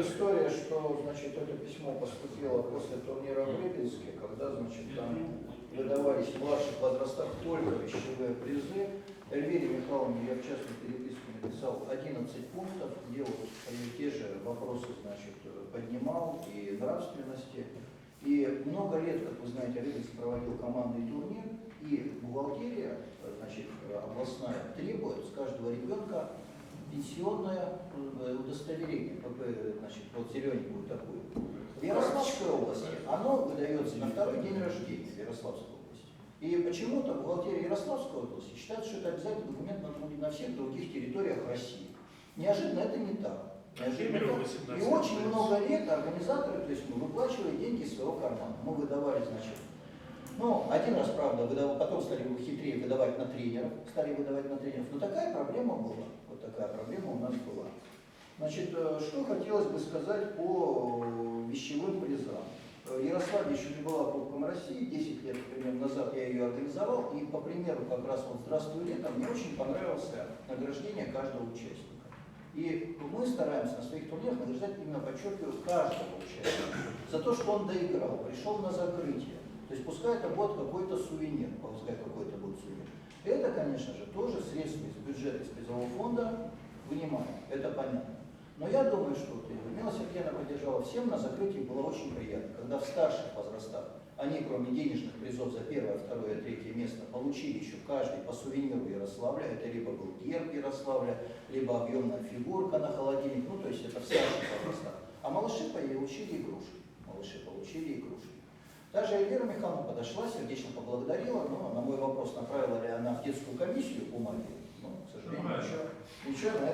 история, что, значит, это письмо поступило после турнира в Рыбинске, когда, значит, там выдавались младших возрастах только вещевые призы. Эльвире Михайловне я в частной переписке написал 11 пунктов, где вот те же вопросы, значит, поднимал и нравственности. И много лет, как вы знаете, Рыбинск проводил командный турнир, и бухгалтерия, значит, областная, требует с каждого ребенка пенсионное э, значит, вот зелененькую такую. В Ярославской области оно выдается на второй день рождения в Ярославской области. И почему-то бухгалтерия Ярославской области считает, что это обязательный документ на, на всех других территориях России. Неожиданно это не так. Неожиданно так. 18 И очень много лет организаторы, то есть мы выплачивали деньги из своего кармана. Мы выдавали, значит, ну, один раз, правда, выдав- потом стали хитрее выдавать на тренеров, стали выдавать на тренеров. Но такая проблема была. Вот такая проблема у нас была. Значит, э, что хотелось бы сказать по э, вещевым призам. Э, Ярославле еще не была Кубком России, 10 лет примерно назад я ее организовал, и по примеру как раз вот «Здравствуй, лето» мне очень понравилось награждение каждого участника. И мы стараемся на своих турнирах награждать именно, подчеркиваю, каждого участника за то, что он доиграл, пришел на закрытие. То есть пускай это будет какой-то сувенир, пускай какой-то будет сувенир. Это, конечно же, тоже средства из бюджета, из призового фонда вынимаем, это понятно. Но я думаю, что вот Людмила Сергеевна поддержала всем, на закрытии было очень приятно, когда в старших возрастах они, кроме денежных призов за первое, второе, третье место, получили еще каждый по сувениру Ярославля. Это либо был герб Ярославля, либо объемная фигурка на холодильник, ну то есть это в старших возрастах. А малыши получили игрушки. Малыши получили игрушки. Даже Эльвира Михайловна подошла, сердечно поблагодарила, но на мой вопрос, направила ли она в детскую комиссию бумаги, ну, к сожалению, ничего, ничего на